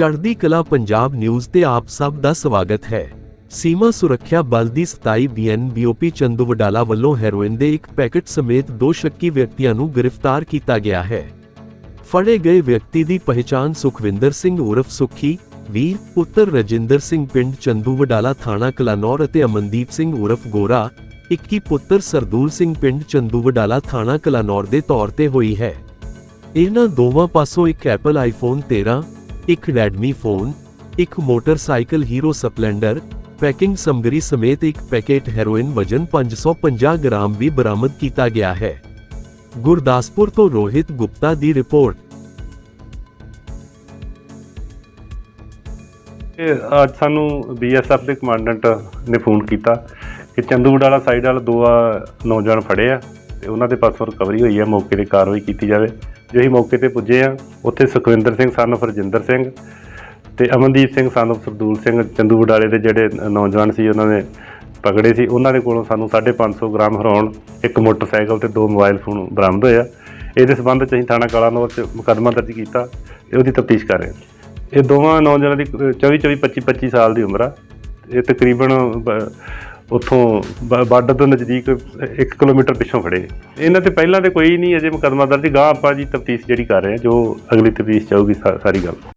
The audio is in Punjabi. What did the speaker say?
ਚੜ੍ਹਦੀ ਕਲਾ ਪੰਜਾਬ ਨਿਊਜ਼ ਤੇ ਆਪ ਸਭ ਦਾ ਸਵਾਗਤ ਹੈ। ਸੀਮਾ ਸੁਰੱਖਿਆ ਬਲ ਦੀ 27 ਬੀਐਨਬੀਓਪੀ ਚੰਦੂ ਵੱਲੋਂ ਹੈਰੋਇਨ ਦੇ ਇੱਕ ਪੈਕੇਟ ਸਮੇਤ ਦੋ ਸ਼ੱਕੀ ਵਿਅਕਤੀਆਂ ਨੂੰ ਗ੍ਰਿਫਤਾਰ ਕੀਤਾ ਗਿਆ ਹੈ। ਫੜੇ ਗਏ ਵਿਅਕਤੀ ਦੀ ਪਹਿਚਾਣ ਸੁਖਵਿੰਦਰ ਸਿੰਘ ਉਰਫ ਸੁਖੀ, ਵੀਰ, ਪੁੱਤਰ ਰਜਿੰਦਰ ਸਿੰਘ ਪਿੰਡ ਚੰਦੂ ਵਡਾਲਾ ਥਾਣਾ ਕਲਾਨੌਰ ਅਤੇ ਅਮਨਦੀਪ ਸਿੰਘ ਉਰਫ ਗੋਰਾ 21 ਪੁੱਤਰ ਸਰਦੂਲ ਸਿੰਘ ਪਿੰਡ ਚੰਦੂ ਵਡਾਲਾ ਥਾਣਾ ਕਲਾਨੌਰ ਦੇ ਤੌਰ ਤੇ ਹੋਈ ਹੈ। ਇਹਨਾਂ ਦੋਵਾਂ ਪਾਸੋਂ ਇੱਕ ਐਪਲ ਆਈਫੋਨ 13 ਇੱਕ ਰੈਡਮੀ ਫੋਨ ਇੱਕ ਮੋਟਰਸਾਈਕਲ ਹੀਰੋ ਸਪਲੈਂਡਰ ਪੈਕਿੰਗ ਸਮਗਰੀ ਸਮੇਤ ਇੱਕ ਪੈਕੇਟ ਹੈਰੋਇਨ ਵਜਨ 550 ਗ੍ਰਾਮ ਵੀ ਬਰਾਮਦ ਕੀਤਾ ਗਿਆ ਹੈ। ਗੁਰਦਾਸਪੁਰ ਤੋਂ ਰੋਹਿਤ ਗੁਪਤਾ ਦੀ ਰਿਪੋਰਟ। ਅੱਜ ਸਾਨੂੰ ਬੀਐਸਐਫ ਦੇ ਕਮਾਂਡੈਂਟ ਨੇ ਫੋਨ ਕੀਤਾ ਕਿ ਚੰਦੂਗੜ ਵਾਲਾ ਸਾਈਡ ਵਾਲਾ ਦੋ ਆ ਨੌਜਵਾਨ ਫੜੇ ਆ ਤੇ ਉਹਨਾਂ ਦੇ ਪਾਸੋਂ ਰਿਕਵਰੀ ਹੋਈ ਹੈ ਮੌਕੇ ਤੇ ਕਾਰਵਾਈ ਕੀਤੀ ਜਾਵੇ। ਜੋ ਅਸੀਂ ਮੌਕੇ ਤੇ ਪੁੱਜੇ ਆ ਉੱਥੇ ਸੁਖਵਿੰਦਰ ਸਿੰਘ ਸਨ of ਰਜਿੰਦਰ ਸਿੰਘ ਤੇ ਅਮਨਦੀਪ ਸਿੰਘ ਸਨ of ਸਰਦੂਲ ਸਿੰਘ, ਚੰਦੂ ਵਾਲੇ ਦੇ ਜਿਹੜੇ ਨੌਜਵਾਨ ਸੀ, ਉਹਨਾਂ ਨੇ ਪਕੜੇ ਸੀ। ਉਹਨਾਂ ਦੇ ਕੋਲੋਂ ਸਾਨੂੰ 550 ਗ੍ਰਾਮ ਹਰਾਉਣ ਇੱਕ ਮੋਟਰਸਾਈਕਲ ਤੇ ਦੋ ਮੋਬਾਈਲ ਫੋਨ ਬਰਾਮਦ ਹੋਇਆ ਇਹਦੇ ਸਬੰਧ ਚ ਅਸੀਂ ਥਾਣਾ ਕਾਲਾਨੌਰ ਚ ਮੁਕੱਦਮਾ ਦਰਜ ਕੀਤਾ ਤੇ ਉਹਦੀ ਤਫਤੀਸ਼ ਕਰ ਰਹੇ ਹਾਂ। ਇਹ ਦੋਵਾਂ ਨੌਜਵਾਨਾਂ ਦੀ 24 24 25 25 ਸਾਲ ਦੀ ਉਮਰ ਆ। ਇਹ ਤਕਰੀਬਨ ਉੱਥੋਂ ਬ- ਬਾਰਡਰ ਤੋਂ ਨਜ਼ਦੀਕ 1 ਕਿਲੋਮੀਟਰ ਪਿੱਛੋਂ ਖੜੇ ਇਹਨਾਂ ਤੇ ਪਹਿਲਾਂ ਤੇ ਕੋਈ ਨਹੀਂ ਅਜੇ ਮੁਕੱਦਮਾ ਦਰਜ ਗਾਂ ਆਪਾਂ ਜੀ ਤਫਤੀਸ਼ ਜਿਹੜੀ ਕਰ ਰਹੇ ਹਾਂ, ਜੋ ਅਗਲੀ ਤਫਤੀਸ਼ ਚਾਹੂਗੀ ਸਾਰੀ ਗੱਲ।